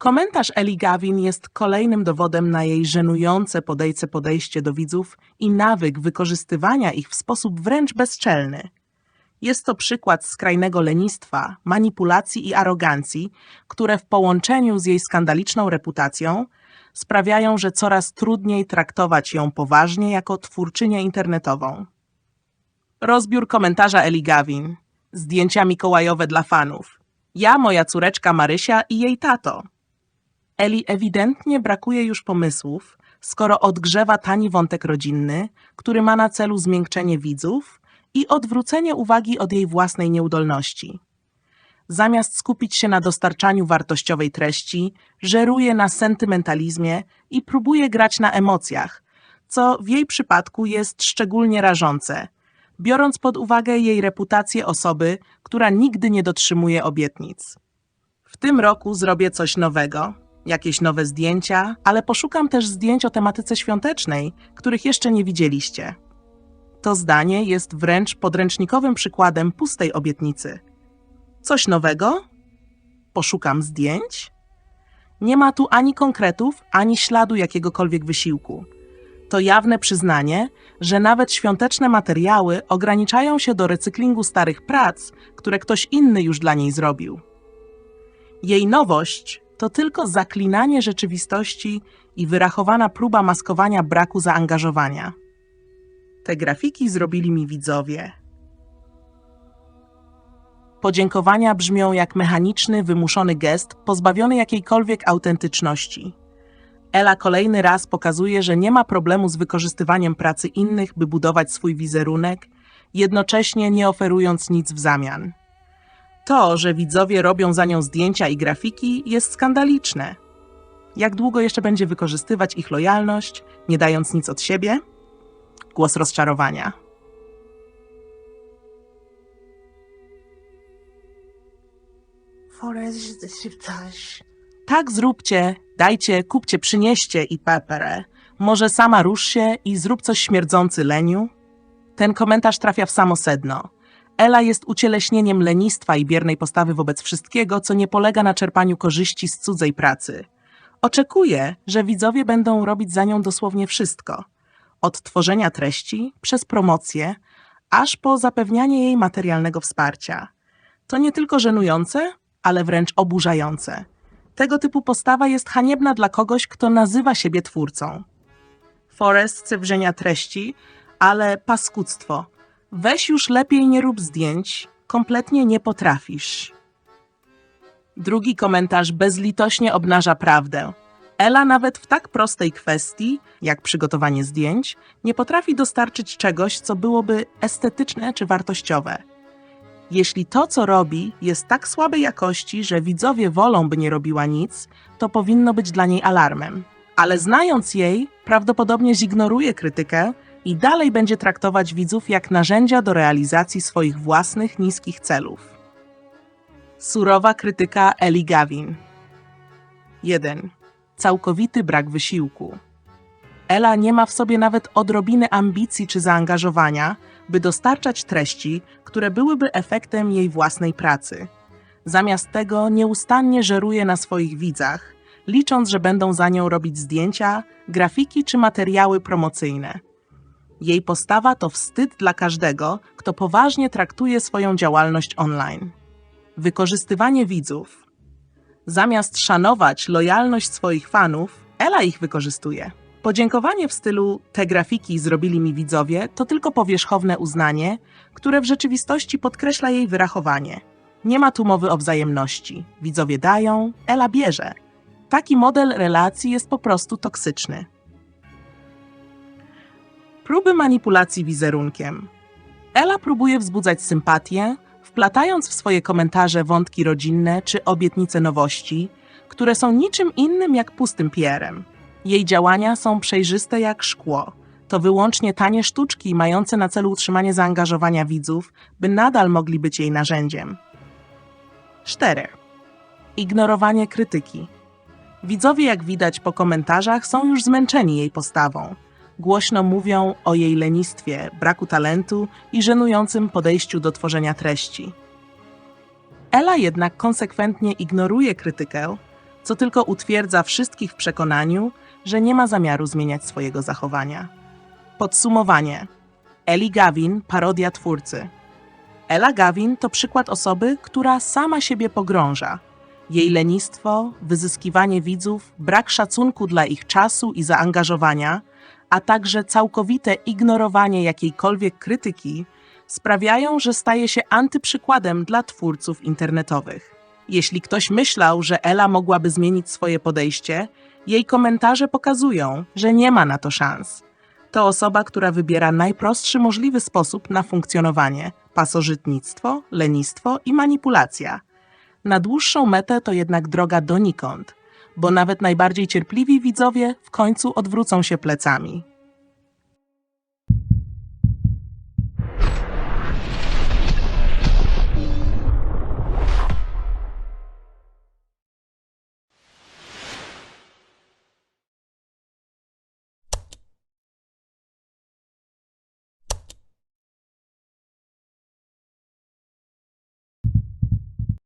Komentarz Eli Gavin jest kolejnym dowodem na jej żenujące podejce podejście do widzów i nawyk wykorzystywania ich w sposób wręcz bezczelny. Jest to przykład skrajnego lenistwa, manipulacji i arogancji, które w połączeniu z jej skandaliczną reputacją sprawiają, że coraz trudniej traktować ją poważnie jako twórczynię internetową. Rozbiór komentarza Eli Gavin. Zdjęcia mikołajowe dla fanów. Ja, moja córeczka Marysia i jej tato. Eli ewidentnie brakuje już pomysłów, skoro odgrzewa tani wątek rodzinny, który ma na celu zmiękczenie widzów i odwrócenie uwagi od jej własnej nieudolności. Zamiast skupić się na dostarczaniu wartościowej treści, żeruje na sentymentalizmie i próbuje grać na emocjach, co w jej przypadku jest szczególnie rażące, biorąc pod uwagę jej reputację osoby, która nigdy nie dotrzymuje obietnic. W tym roku zrobię coś nowego, jakieś nowe zdjęcia, ale poszukam też zdjęć o tematyce świątecznej, których jeszcze nie widzieliście. To zdanie jest wręcz podręcznikowym przykładem pustej obietnicy. Coś nowego? Poszukam zdjęć? Nie ma tu ani konkretów, ani śladu jakiegokolwiek wysiłku. To jawne przyznanie, że nawet świąteczne materiały ograniczają się do recyklingu starych prac, które ktoś inny już dla niej zrobił. Jej nowość to tylko zaklinanie rzeczywistości i wyrachowana próba maskowania braku zaangażowania. Te grafiki zrobili mi widzowie. Podziękowania brzmią jak mechaniczny, wymuszony gest, pozbawiony jakiejkolwiek autentyczności. Ela kolejny raz pokazuje, że nie ma problemu z wykorzystywaniem pracy innych, by budować swój wizerunek, jednocześnie nie oferując nic w zamian. To, że widzowie robią za nią zdjęcia i grafiki, jest skandaliczne. Jak długo jeszcze będzie wykorzystywać ich lojalność, nie dając nic od siebie? Głos rozczarowania. Tak zróbcie, dajcie, kupcie, przynieście i peperę. Może sama rusz się i zrób coś śmierdzący leniu? Ten komentarz trafia w samo sedno. Ela jest ucieleśnieniem lenistwa i biernej postawy wobec wszystkiego, co nie polega na czerpaniu korzyści z cudzej pracy. Oczekuje, że widzowie będą robić za nią dosłownie wszystko. Od tworzenia treści, przez promocję, aż po zapewnianie jej materialnego wsparcia. To nie tylko żenujące, ale wręcz oburzające. Tego typu postawa jest haniebna dla kogoś, kto nazywa siebie twórcą. Forrest chce wrzenia treści, ale paskudztwo. Weź już lepiej nie rób zdjęć, kompletnie nie potrafisz. Drugi komentarz bezlitośnie obnaża prawdę. Ela nawet w tak prostej kwestii, jak przygotowanie zdjęć, nie potrafi dostarczyć czegoś, co byłoby estetyczne czy wartościowe. Jeśli to, co robi, jest tak słabej jakości, że widzowie wolą, by nie robiła nic, to powinno być dla niej alarmem. Ale znając jej, prawdopodobnie zignoruje krytykę i dalej będzie traktować widzów jak narzędzia do realizacji swoich własnych niskich celów. Surowa krytyka Eli Gavin 1. Całkowity brak wysiłku. Ela nie ma w sobie nawet odrobiny ambicji czy zaangażowania, by dostarczać treści, które byłyby efektem jej własnej pracy. Zamiast tego nieustannie żeruje na swoich widzach, licząc, że będą za nią robić zdjęcia, grafiki czy materiały promocyjne. Jej postawa to wstyd dla każdego, kto poważnie traktuje swoją działalność online. Wykorzystywanie widzów. Zamiast szanować lojalność swoich fanów, Ela ich wykorzystuje. Podziękowanie w stylu te grafiki zrobili mi widzowie to tylko powierzchowne uznanie, które w rzeczywistości podkreśla jej wyrachowanie. Nie ma tu mowy o wzajemności. Widzowie dają, Ela bierze. Taki model relacji jest po prostu toksyczny. Próby manipulacji wizerunkiem. Ela próbuje wzbudzać sympatię, wplatając w swoje komentarze wątki rodzinne czy obietnice nowości, które są niczym innym jak pustym PR-em. Jej działania są przejrzyste jak szkło. To wyłącznie tanie sztuczki mające na celu utrzymanie zaangażowania widzów, by nadal mogli być jej narzędziem. 4. Ignorowanie krytyki. Widzowie, jak widać po komentarzach, są już zmęczeni jej postawą. Głośno mówią o jej lenistwie, braku talentu i żenującym podejściu do tworzenia treści. Ela jednak konsekwentnie ignoruje krytykę, co tylko utwierdza wszystkich w przekonaniu, że nie ma zamiaru zmieniać swojego zachowania. Podsumowanie. Eli Gavin, parodia twórcy. Ella Gavin to przykład osoby, która sama siebie pogrąża. Jej lenistwo, wyzyskiwanie widzów, brak szacunku dla ich czasu i zaangażowania, a także całkowite ignorowanie jakiejkolwiek krytyki sprawiają, że staje się antyprzykładem dla twórców internetowych. Jeśli ktoś myślał, że Ela mogłaby zmienić swoje podejście, jej komentarze pokazują, że nie ma na to szans. To osoba, która wybiera najprostszy możliwy sposób na funkcjonowanie pasożytnictwo, lenistwo i manipulacja. Na dłuższą metę to jednak droga donikąd, bo nawet najbardziej cierpliwi widzowie w końcu odwrócą się plecami.